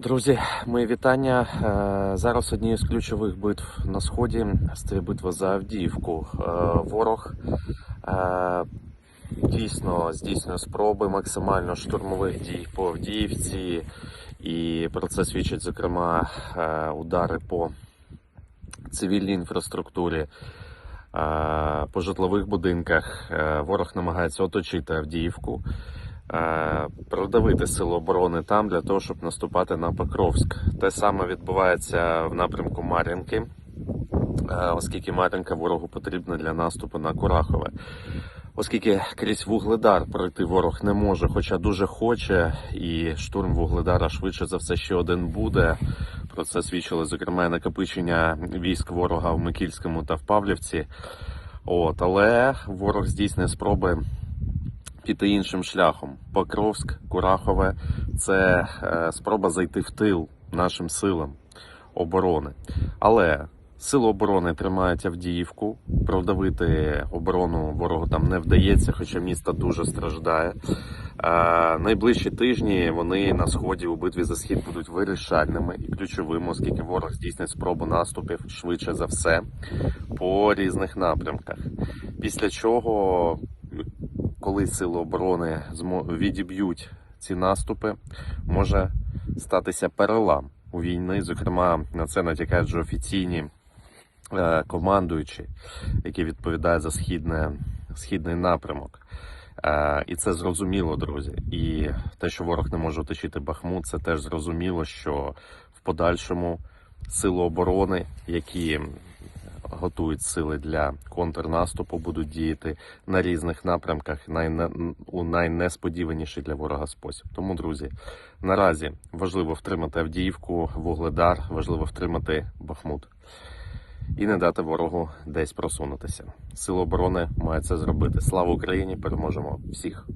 Друзі, мої вітання. Е, Зараз однією з ключових битв на сході стає битва за Авдіївку. Е, Ворог е, дійсно здійснює спроби максимально штурмових дій по Авдіївці, і про це свідчать зокрема удари по цивільній інфраструктурі. По житлових будинках ворог намагається оточити Авдіївку, продавити силу оборони там для того, щоб наступати на Покровськ. Те саме відбувається в напрямку Мар'їнки, е, оскільки Мар'їнка ворогу потрібна для наступу на Курахове. Оскільки крізь вугледар пройти ворог не може, хоча дуже хоче, і штурм вугледара швидше за все ще один буде. Про це свідчили зокрема накопичення військ ворога в Микільському та в Павлівці. От, але ворог здійснює спроби піти іншим шляхом. Покровськ, Курахове це е, спроба зайти в тил нашим силам оборони. Але сили оборони тримають Авдіївку. Продавити оборону ворогу там не вдається, хоча місто дуже страждає. Е, найближчі тижні вони на сході у битві за схід будуть вирішальними і ключовими, оскільки ворог здійснить спробу наступів швидше за все по різних напрямках. Після чого, коли сили оборони відіб'ють ці наступи, може статися перелам у війни. Зокрема, на це натякають вже офіційні е, командуючі, які відповідають за східне, східний напрямок. Е, І це зрозуміло, друзі. І те, що ворог не може оточити Бахмут, це теж зрозуміло, що в подальшому сили оборони, які готують сили для контрнаступу, будуть діяти на різних напрямках найне, у найнесподіваніший для ворога спосіб. Тому, друзі, наразі важливо втримати Авдіївку, Вугледар, важливо втримати Бахмут і не дати ворогу десь просунутися. Сили оборони мають це зробити. Слава Україні! Переможемо всіх!